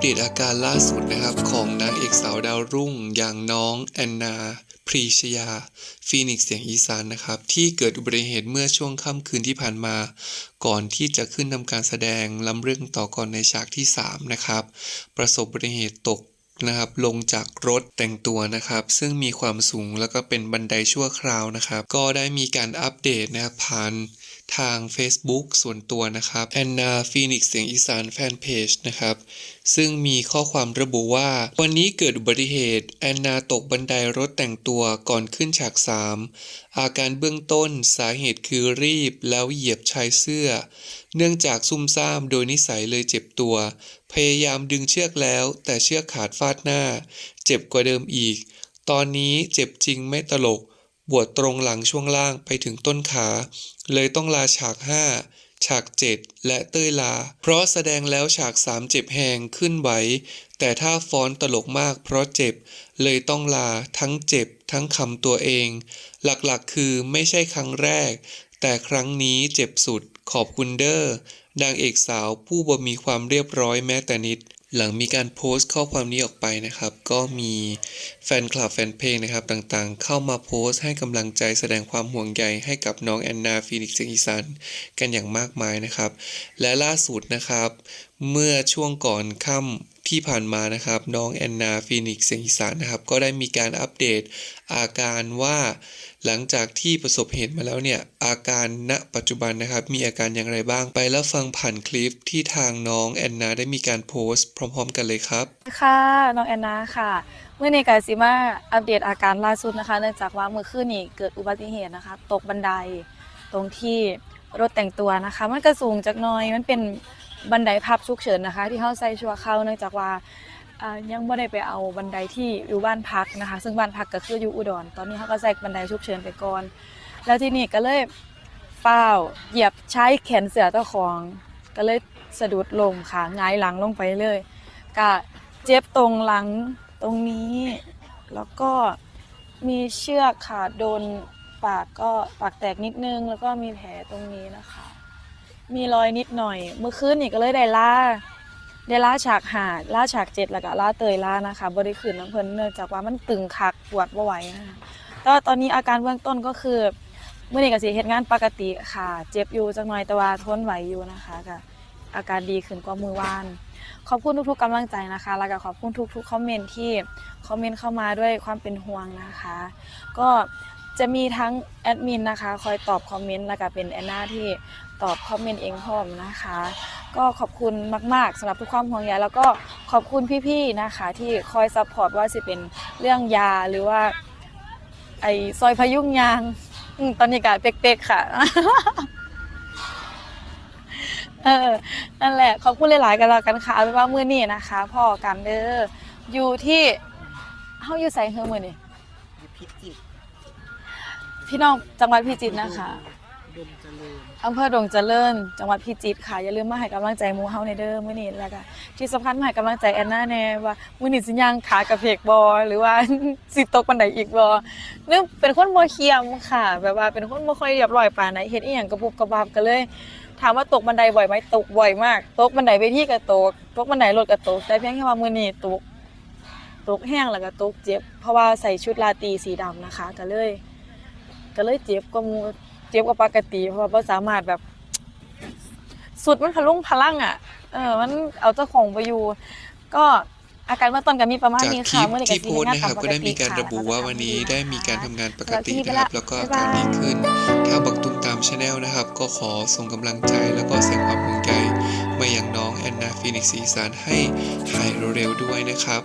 เดตอาการล่าสุดนะครับของนางเอกสาวดาวรุ่ง อย่างน้องแอนนาพรีชยา ฟีนิกซ์เสียงอีสานนะครับ ที่เกิดอุบัติเหตุเมื่อช่วงค่ำคืนที่ผ่านมา ก่อนที่จะขึ้นทำการแสดงลำเรื่องต่อก่อนในฉากที่ 3 นะครับ ประสบอุบัติเหตุตกนะครับลงจากรถแต่งตัวนะครับ ซึ่งมีความสูงแล้วก็เป็นบันไดชั่วคราวนะครับ ก็ได้มีการอัปเดตนะครับผ่าน ทาง Facebook ส่วนตัวนะครับแอนนาฟีนิกเสียงอีสานแฟนเพจนะครับ ซึ่งมีข้อความระบุว่า วันนี้เกิดอุบัติเหตุแอนนาตกบันไดรถแต่งตัวก่อนขึ้นฉาก 3 อาการเบื้องต้นสาเหตุคือรีบแล้วเหยียบชายเสื้อ เนื่องจากซุ่มซ่ามโดยนิสัยเลยเจ็บตัว พยายามดึงเชือกแล้ว แต่เชือกขาดฟาดหน้า เจ็บกว่าเดิมอีก ตอนนี้เจ็บจริงไม่ตลก บวดตรงหลังช่วงล่างไปถึงต้นขา เลยต้องลาฉาก 5 ฉาก 7 และเต้ยลา เพราะแสดงแล้วฉาก 3 เจ็บแหงขึ้นไหว แต่ถ้าฟ้อนตลกมากเพราะเจ็บ เลยต้องลาทั้งเจ็บทั้งคำตัวเอง หลักๆคือไม่ใช่ครั้งแรก แต่ครั้งนี้เจ็บสุดขอบคุณเดอ้อนางเอกสาวผู้บ่มีความเรียบร้อยแม้แต่นิด หลังมีการโพสต์ข้อความนี้ออกไปนะครับ ก็มีแฟนคลับแฟนเพลงนะครับต่างๆ เข้ามาโพสต์ให้กำลังใจแสดงความห่วงใยให้กับน้องแอนนาฟีนิกซ์เสียงอีสานกันอย่างมากมายนะครับ และล่าสุดนะครับ เมื่อช่วงก่อนค่ำ ที่ผ่านมานะครับน้องแอนนาฟีนิกซ์เสียงอีสานนะครับก็ได้มีการอัปเดตอาการว่าหลังจากที่ประสบเหตุมาแล้วเนี่ยอาการณปัจจุบันนะครับมีอาการอย่างไรบ้างไปแล้วฟังผ่านคลิปที่ทางน้องแอนนาได้มีการโพสต์พร้อม ๆ กันเลยครับค่ะน้องแอนนาค่ะเมื่อในกาซิมาอัปเดตอาการล่าสุดนะคะ เนื่องจากว่าเมื่อคืนนี้เกิดอุบัติเหตุนะคะ ตกบันไดตรงที่รถแต่งตัวนะคะ มันก็สูงจากน้อยมันเป็น บันไดพับฉุกเฉินนะคะ ที่เขาใส่ชั่วคราเนื่องจากว่ายังไม่ได้ไปเอาบันไดที่อยู่บ้านพักนะคะ ซึ่งบ้านพักก็คืออยู่อุดร ตอนนี้เขาก็ใส่บันไดฉุกเฉินไปก่อน แล้วทีนี้ก็เลยเฝ้าเหยียบใช้แขนเสือเจ้าของ ก็เลยสะดุดลงค่ะงายหลังลงไปเลยก็เจ็บตรงหลังตรงนี้ แล้วก็มีเชือกค่ะโดนปากก็ปากแตกนิดนึง แล้วก็มีแผลตรงนี้นะคะ มีรอยนิดหน่อย เมื่อคืนนี่ก็เลยได้ล่าได้ล่าฉากหาดล่าฉากเจ็ดแล้วก็ล่าเตยล่านะคะบริคืนน้ำเพลินเนื่องจากว่ามันตึงคักปวดบ่ไหวนะคะแต่ว่าตอนนี้อาการเบื้องต้นก็คือเมื่อนี้ก็สิเหตุงานปกติค่ะ เจ็บอยู่จังหน่อยแต่ว่าทนไหวอยู่นะคะก็อาการดีขึ้นกว่ามือวาน ขอบคุณทุกๆกำลังใจนะคะ แล้วก็ขอบคุณทุกๆคอมเมนต์ที่คอมเมนต์เข้ามาด้วยความเป็นห่วงนะคะ ก็ จะมีทั้งแอดมินนะคะ คอยตอบคอมเมนต์แล้วก็เป็นแอนนาที่ตอบคอมเมนต์เองพร้อมนะคะ ก็ขอบคุณมาก ๆสำหรับทุกความห่วงใยแล้วก็ขอบคุณพี่ๆนะคะ ที่คอยซัพพอร์ตว่าสิเป็นเรื่องยาหรือว่า ไอซอยพยุงยางอืมตอนนี้ก็เป๊กๆค่ะ เออ นั่นแหละ ขอบคุณหลาย ๆ กันแล้วกันค่ะเอาเป็นว่ามื้อนี้นะคะพ่อกันเด้ออยู่ที่เฮาอยู่ไสเฮือมื้อนี้ อยู่พิจิตร พี่น้องจังหวัดพิจิตรนะคะดมเจริญอำเภอดงเจริญ จังหวัดพิจิตรค่ะ อย่าลืมมาให้กำลังใจหมูเฮาในเด้อมื้อนี้แล้วก็ที่สำคัญมาให้กำลังใจแอนนาแน่ว่ามื้อนี้สิย่างขากระเพกบ่หรือว่า สิตกบันไดอีกบ่เนื่องเป็นคนบ่เคียมค่ะ แบบว่าเป็นคนบ่ค่อยเรียบร้อยปานใดเฮ็ดอีหยังกระบุบกระบับก็เลย ถามว่าตกบันไดบ่อยไหมตกบ่อยมาก ตกบันไดเวทีก็ตก ตกบันไดรถก็ตก แต่เพียงแค่ว่ามื้อนี้ตก ตกแห้งแล้วก็ตกเจ็บ เพราะว่าใส่ชุดราตรีสีดำนะคะก็เลย ก็เลยเจ็บกว่าหมูเจ็บกว่าปกติเพราะว่าบ่สามารถแบบสุดมันพลุงพลังอะ เออ มันเอาเจ้าของไปอยู่ ก็อาการเบื้องต้นก็มีประมาณจากนี้คค่ะลิปเมื่อไหร่ที่โพสต์นะครับก็ได้มีการระบุว่าวันนี้ได้มีการทำงานปกตินะครับแล้วก็อาการดีขึ้นทางบักตุ้มตามชาแนลนะครับ ก็ขอส่งกำลังใจแล้วก็แสดงความห่วงใยมายังน้องแอนนาฟีนิกซ์สีสานให้หายเร็วๆด้วยนะครับ